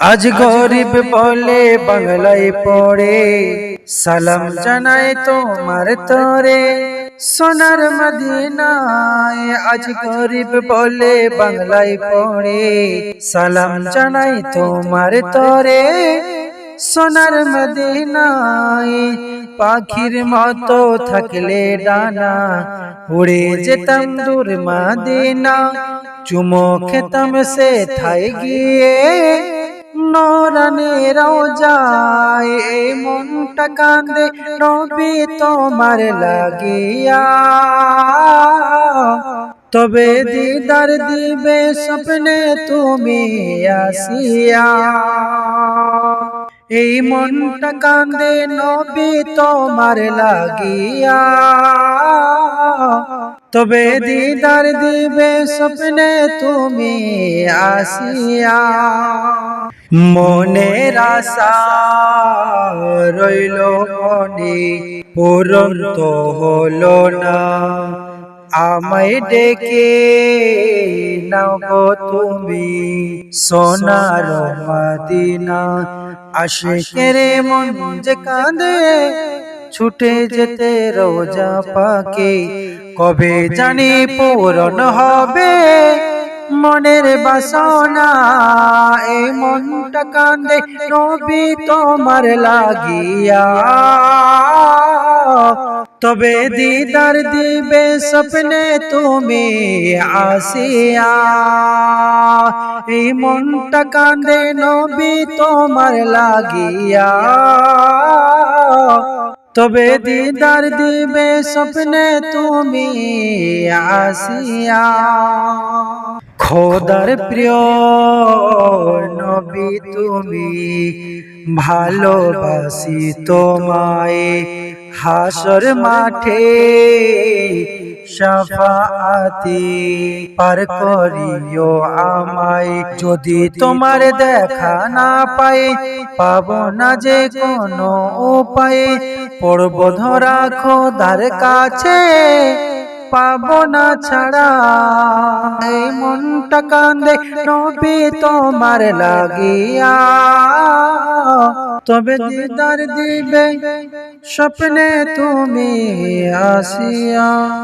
আজ গরিব বলে বাংলায় পড়ে। সালাম জানাই তোমার তরে, সোনার মদিনায়। আজ গরিব বলে বাংলায় পড়ে। সালাম জানাই তোমার তরে, সোনার মদিনায়। পাখির মতো থাকলে ডানা, উড়ে যেতাম দূর মদিনা। চুমো খেতাম সে থাই গিয়ে। নরানেরাও যায় এই মনটা কান্দে নবী তোমার লাগিয়া। তবে দিদার দিবে স্বপ্নে তুমি আসিয়া। এই মনটা কান্দে নবী তোমার লাগিয়া। তবে দিদার দিবে স্বপ্নে তুমি আসিয়া। মনের আশা রইল মনে পূরণ তো হলো না। আমায় ডেকে নাও তুমি, সোনার মদিনা। আশিকের মন যে কাঁদে, ছুটে যেতে রোজা পাকে। কবে জানি পূরণ হবে, মনের বাসনা এই মনটা কান্দে নবী তোমার লাগিয়া তবে দিদার দিবে স্বপ্নে তুমি আসিয়া এই মনটা কান্দে নবী তোমার লাগিয়া তবে দিদার দিবে স্বপ্নে তুমি আসিয়া খোদার প্রিয় নবী তুমি ভালোবাসি তোমায়। হাসর মাঠে সাফাতি পার করিও আমায়। যদি তোমার দেখা না পাই, পাব না যে কোনো উপায়ে। পড়ব ধরা খোদার কাছে। পাব না ছাড়া। এই মনটা কান্দে নবী তোমার লাগিয়া। তবে দিদার দিবে স্বপ্নে তুমি আসিয়া।